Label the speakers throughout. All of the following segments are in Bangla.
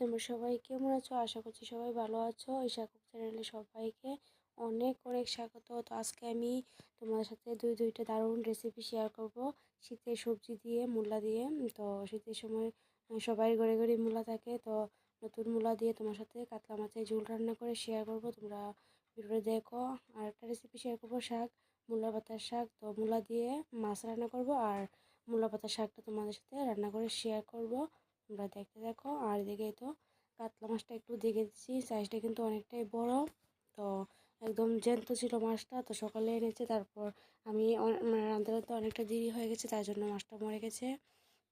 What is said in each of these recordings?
Speaker 1: তোমরা সবাই কেমন আছো? আশা করছি সবাই ভালো আছো। এই শাকুক চ্যানেলে সবাইকে অনেক অনেক স্বাগত। তো আজকে আমি তোমাদের সাথে দুই, দুইটা দারুণ রেসিপি শেয়ার করব। শীতের সবজি দিয়ে, মূলা দিয়ে। তো শীতের সময় সবাই ঘরে ঘরে মূলা থাকে। তো নতুন মূলা দিয়ে তোমার সাথে কাতলা মাছের ঝোল রান্না করে শেয়ার করব। তোমরা ভিডিওটা দেখো। আর একটা রেসিপি শেয়ার করব, শাক, মূলা পাতার শাক। তো মূলা দিয়ে মাছ রান্না করব। আর মূলা পাতার শাকটা তোমাদের সাথে রান্না করে শেয়ার করব। তোমরা দেখতে দেখো। আর এদিকে তো কাতলা মাছটা একটু দেখে দিচ্ছি। সাইজটা কিন্তু অনেকটাই বড়। তো একদম জ্যান্ত ছিল মাছটা। তো সকালে এনেছে, তারপর আমি মানে রাঁধতে রাঁধতে অনেকটা দেরি হয়ে গেছে, তার জন্য মাছটা মরে গেছে।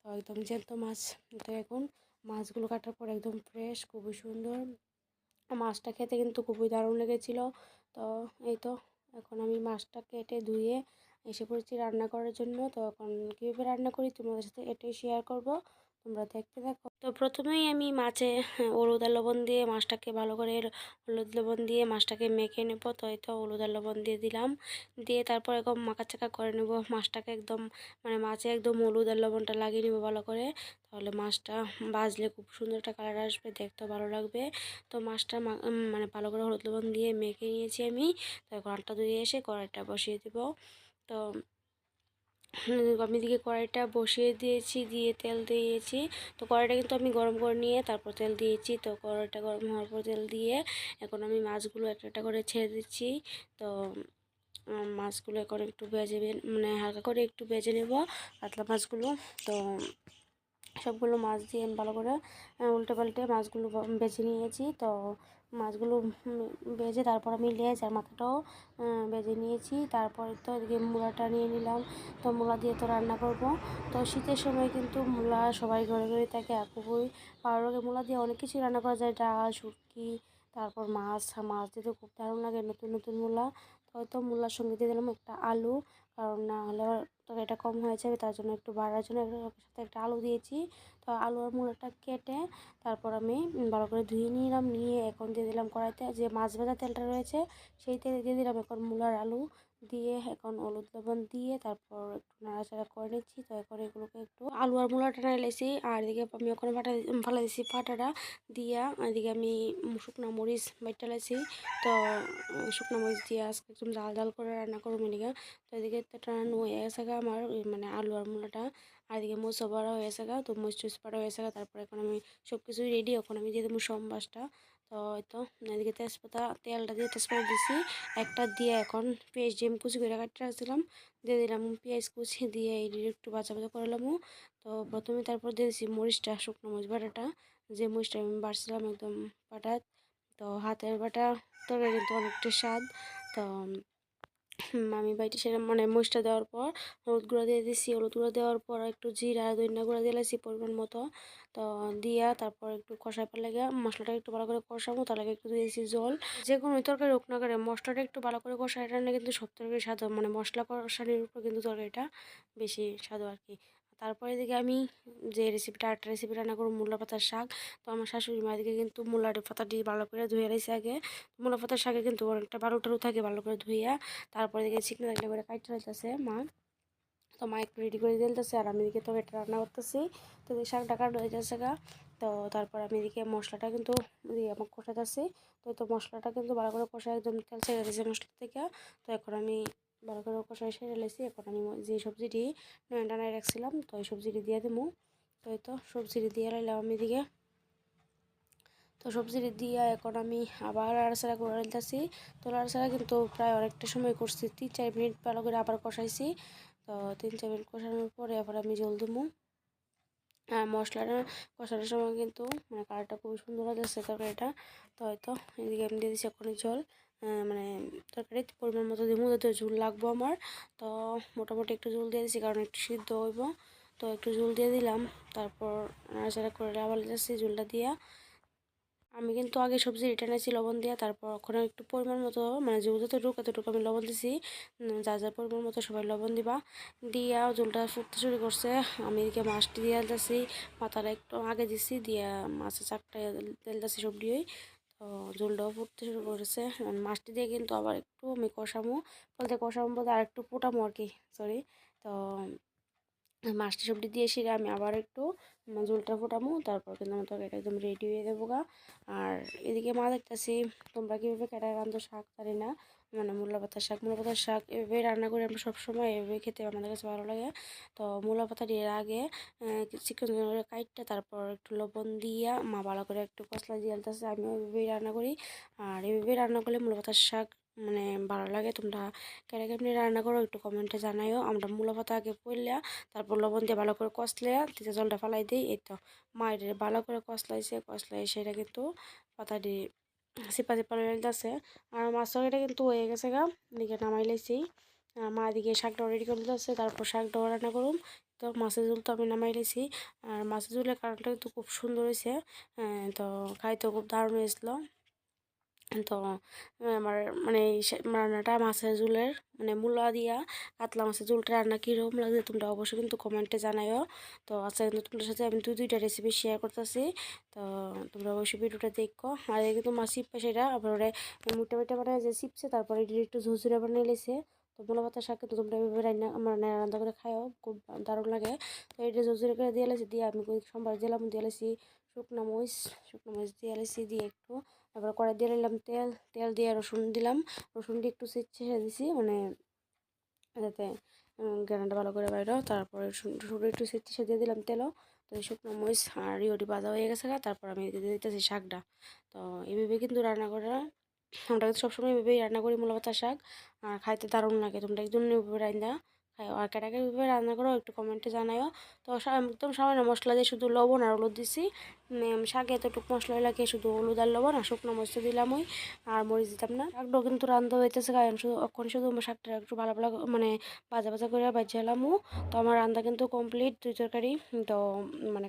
Speaker 1: তো একদম জ্যান্ত মাছ। তো এখন মাছগুলো কাটার পর একদম ফ্রেশ খুবই সুন্দর। মাছটা খেতে কিন্তু খুবই দারুণ লেগেছিল। তো এই তো এখন আমি মাছটা কেটে ধুয়ে এসে পড়েছি রান্না করার জন্য। তো এখন কীভাবে রান্না করি তোমাদের সাথে এটাই শেয়ার করব। তোমরা দেখতে দেখো তো প্রথমেই আমি মাছে হলুদ আর লবণ দিয়ে মাছটাকে ভালো করে হলুদ লবণ দিয়ে মাছটাকে মেখে নেব। তো এই তো হলুদ আর লবণ দিয়ে দিলাম। দিয়ে তারপর একদম মাখা চাকা করে নেব। মাছটাকে একদম মানে মাছে একদম হলুদ আর লবণটা লাগিয়ে নেব ভালো করে। তাহলে মাছটা বাজলে খুব সুন্দর একটা কালার আসবে, দেখতেও ভালো লাগবে। তো মাছটা মানে ভালো করে হলুদ লবণ দিয়ে মেখে নিয়েছি আমি। তো আটটা ধুয়ে এসে কড়াইটা বসিয়ে দেবো। তো আমি দিকে কড়াইটা বসিয়ে দিয়েছি, দিয়ে তেল দিয়েছি। তো কড়াইটা কিন্তু আমি গরম করে নিয়ে তারপর তেল দিয়েছি। তো কড়াইটা গরম হওয়ার পর তেল দিয়ে এখন আমি মাছগুলো একটা একটা করে ছেড়ে দিচ্ছি। তো মাছগুলো এখন একটু ভেজে মানে হালকা করে একটু ভেজে নেব পাতলা মাছগুলো। তো সবগুলো মাছ দিয়ে ভালো করে উল্টে পাল্টে মাছগুলো বেছে নিয়েছি। তো মাছগুলো বেজে তারপর আমি লেজ আর মাথাটাও বেজে নিয়েছি। তারপরে তো এদিকে মূলাটা নিয়ে নিলাম। তো মূলা দিয়ে তো রান্না করব। তো শীতের সময় কিন্তু মূলা সবাই ঘরে ঘরে থাকে। আর খুবই ভালো মূলা দিয়ে অনেক কিছু রান্না করা যায়। ডাল, শুটকি তারপর মাছ মাছ দিতে খুব দারুণ লাগে, নতুন নতুন মূলা। তো হয়তো মূলার সঙ্গে দিয়ে দিলাম একটা আলু, কারণ না হলে তরকারিটা কম হয়ে যাবে, তার জন্য একটু বাড়ার জন্য সাথে একটা আলু দিয়েছি। তো আলু আর মূলাটা কেটে তারপর আমি ভালো করে ধুয়ে নিলাম, নিয়ে এখন দিয়ে দিলাম কড়াইতে যে মাছ ভাজা তেলটা রয়েছে, সেই তেলে দিয়ে দিলাম এখন মূলার আলু। দিয়ে এখন হলুদ লবণ দিয়ে তারপর একটু নাড়াচাড়া করে নিচ্ছি। তো এখন এগুলোকে একটু আলু আর মূলাটা নাড়াইছি। আর এদিকে আমি ওখানে ফাটা ফালা দিয়েছি ফাটাটা দিয়া, এদিকে আমি শুকনো মরিচ বাইটা তো শুকনো মরিচ দিয়ে আজকে একদম জাল জাল করে রান্না করব মিলিগা তো এদিকে তো টানানো হয়ে গেছে আমার মানে আলু আর মূলাটা। আর এদিকে মোচ পাড়া হয়ে গেছে তো মোচ টুচ পাড়া হয়ে গেছে তারপর এখন আমি সব কিছুই রেডি এখন আমি দিয়ে দেবো সম্বাসটা তো হয়তো এদিকে তেজপাতা তেলটা দিয়ে তেজপাতা দিছি। একটা দিয়ে এখন পেঁয়াজ ডিম কুচি করে কাটতে রাখছিলাম দিয়ে দিলাম পেঁয়াজ কুচি দিয়ে একটু বাঁচা বাঁচা করলামও তো প্রথমে তারপর দিয়ে দিছি মরিচটা, শুকনো মরিচ বাটাটা। যে মরিচটা আমি বাড়ছিলাম একদম বাটাত তো হাতের বাটা তো কিন্তু অনেকটা স্বাদ। তো আমি বাইটি সেটা মানে মরিচটা দেওয়ার পর, হলুদ গুঁড়া দিয়ে দিছি। হলুদ গুঁড়া দেওয়ার পর একটু জিরা দইনা গুঁড়া লাগছি পরিমাণ মতো। তো দিয়া তারপর একটু কষাই পার লাগে মশলাটা একটু ভালো করে কষাবো, তার লাগে একটু দিয়েছি জল। যে কোনো তরকারি হোক না করে মশলাটা একটু ভালো করে কষাই রান্না কিন্তু সব তরকারি স্বাদ মানে মশলা কষানির উপর কিন্তু তরকারিটা বেশি স্বাদ আর কি। তারপরে দিকে আমি যে রেসিপিটা একটা রেসিপি রান্না করব, মূলা পাতার শাক। তো আমার শাশুড়ি মায়ের দিকে কিন্তু মূলার পাতাটি ভালো করে ধুয়ে রয়েছে আগে। মূলা পাতার শাকে কিন্তু অনেকটা বারো টারু থাকে ভালো করে ধুইয়া। তারপরে দিকে চিকনা থাকলে করে কাটতে রয়েছে মা। তো মা একটু রেডি করে দিতেছে আর আমি এদিকে তো এটা রান্না করতেছি। তো শাকটা কাটা হয়ে যাচ্ছে গা। তো তারপর আমি এদিকে মশলাটা কিন্তু আমার কষাতেছি তো তো মশলাটা কিন্তু ভালো করে কষা একদম তেল ছেড়ে দিয়েছে মশলা থেকে। তো এখন আমি ভালো করে কষাই সেরে লেছি, এখন আমি যে সবজিটি ডানায় রাখছিলাম, তো ওই সবজিটি দিয়ে দেবো তো এই তো সবজিটি দিয়ে লাইলাম আমি এদিকে। তো সবজিটি দিয়ে এখন আমি আবার আড়াছাড়া করে নিতেছি তো আড়াছাড়া কিন্তু প্রায় অনেকটা সময় করছি, তিন চার মিনিট ভালো করে আবার কষাইছি। তো তিন চার মিনিট কষানোর পরে আবার আমি জল দেবো আর মশলাটা কষানোর সময় কিন্তু মানে কালারটা খুবই সুন্দর হয়েছে তরকারিটা। তো হয়তো এদিকে আমি দিয়ে দিচ্ছি এখন জল। মানে তরকারি পরিমাণ মতো দিব, যাতে ঝুল লাগবো আমার। তো মোটামুটি একটু ঝুল দিয়ে দিচ্ছি কারণ একটু সিদ্ধ হইব। তো একটু ঝুল দিয়ে দিলাম, তারপর নাড়াচাড়া করে আবার যাচ্ছি ঝুলটা দিয়া। আমি কিন্তু আগে সবজি রিটার্ন আছি লবণ দিয়া, তারপর ওখানে একটু পরিমাণ মতো মানে যে যতটুকু এতটুকু আমি লবণ দিছি। যা যা পরিমাণ মতো সবাই লবণ দিবা। দিয়া জলটা ফুটতে শুরু করছে, আমি এদিকে মাছটি দিয়ে দিয়েছি মাথাটা একটু আগে দিছি, দিয়া মাছের চাকটা তেল দিয়েছি সব দিয়েই তো ঝুলটাও ফুটতে শুরু করেছে। মাছটি দিয়ে কিন্তু আবার একটু আমি কষামো বলতে কষামো বলতে আর একটু ফুটামো আর কি সরি তো মাছটি সবটি দিয়ে এসে আমি আবার একটু ঝুলটা ফোটামো তারপর কিন্তু আমার তরকারিটা একদম রেডি হয়ে দেবো গা। আর এদিকে মা দেখতেছি, তোমরা কীভাবে কেটে রান্ধো শাক পারি না। মানে মূলা পাতার শাক, মূলা পাতার শাক এভাবে রান্না করে আমরা সবসময় এভাবে খেতে আমাদের কাছে ভালো লাগে। তো মূলা পাতা দিয়ে আগে চিকেন কাইটটা, তারপর একটু লবণ দিয়া মা ভালো করে একটু কসলা দিয়ে আলতেছে আমি ওইভাবেই রান্না করি। আর এভাবে রান্না করলে মূলা পাতার শাক মানে ভালো লাগে। তোমরা কেটে কেমনি রান্না করো একটু কমেন্টে জানাইও। আমরা মূলা পাতা আগে পড়লিয়া তারপর লবণ দিয়ে ভালো করে কষলিয়া তিতে জলটা ফালাই দিই। এই তো, মায়ের ভালো করে কষলাইছে কষলাই সেটা কিন্তু পাতা সিপা চিপা আছে আর মাছ তরকারিটা কিন্তু হয়ে গেছে গা এদিকে নামাই লাইছি মা এদিকে শাকটা রেডি করে দিতেছে তারপর শাকটা রান্না করুম তো মাছের ঝুল তো আমি নামাই লাইছি আর মাছের ঝুলের কারণটা কিন্তু খুব সুন্দর হয়েছে তো খাইতে খুব দারুণ হয়েছিল তো আমার মানে রান্নাটা মাছের ঝোলের মানে মূলা দিয়া কাতলা মাছের ঝুলটা রান্না কীরকম লাগছে তোমরা অবশ্যই কিন্তু কমেন্টে জানাইও। তো আচ্ছা কিন্তু তোমাদের সাথে আমি দুই, দুইটা রেসিপি শেয়ার করতেছি। তো তোমরা অবশ্যই ভিডিওটা দেখো। আর কিন্তু মাছ চিপা সেটা, আবার মুটা মুটা বানায় যে চিপছে তারপরে একটু ঝুঝুরে বানিয়ে লেছে। তো মূলা পাতার শাক কিন্তু তোমরা এভাবে রান্না মানে রান্না করে খাও খুব দারুণ লাগে। তো এটা ঝুঝুরে করে দিয়ে লেছি, দিয়ে আমি সোমবার দিলাম দিয়ে লেছি। শুকনো মরিচ শুকনো মরিচ দিয়ে লেছি, দিয়ে একটু তারপর কড়াই দিয়ে নিলাম তেল তেল দিয়ে রসুন দিলাম। রসুন দিয়ে একটু ছেড়ে দিছি মানে যাতে গ্রানটা ভালো করে বাইরো। তারপরে রসুন একটু ছেড়ে দিয়ে দিলাম তেলও। তো শুকনো মরিচ আর ইউটি বাজা হয়ে গেছে তারপর আমি দিয়ে দিতেছি শাকটা। তো এইভাবে কিন্তু রান্না করে, আমরা কিন্তু সবসময় এভাবেই রান্না করি মূলা শাক, আর খাইতে দারুণ লাগে। তোমরা এভাবে রান্না খাই আর কেটাকে এভাবে রান্না করো, একটু কমেন্টে জানাইও। তো একদম সামান্য মশলা দিয়ে শুধু লবণ আর হলুদ দিছি। শাকে এতটুকু মশলা লাগে, শুধু হলুদ আর লবণ আর শুকনো মরিচ দিলাম ওই আর মরিচ দিতাম না। শাকটাও কিন্তু রান্ধা হইতেছে কারণ শুধু এখন শুধু শাকটা একটু ভালো ভালো মানে ভাজা ভাজা করে বাজিয়ালামও তো আমার রান্না কিন্তু কমপ্লিট দুই তরকারি। তো মানে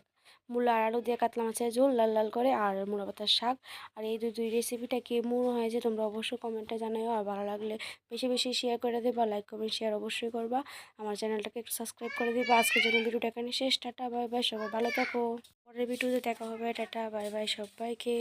Speaker 1: মূলা আর আলু দিয়ে কাতলা মাছের ঝোল, লাল লাল করে আর মূলা পাতার শাক। আর এই দুই রেসিপিটা হয় হয়েছে তোমরা অবশ্যই কমেন্টে জানাও আর ভালো লাগলে বেশি বেশি শেয়ার করে দেবা লাইক কমেন্ট শেয়ার অবশ্যই করবা। আমার চ্যানেলটাকে একটু সাবস্ক্রাইব করে দিবা। আজকের জন্য ভিডিওটা এখানে শেষ। টাটা বাই বাই সবাই ভালো থাকো। পরের ভিডিওতে দেখা হবে। টাটা বাই বাই সবাইকে।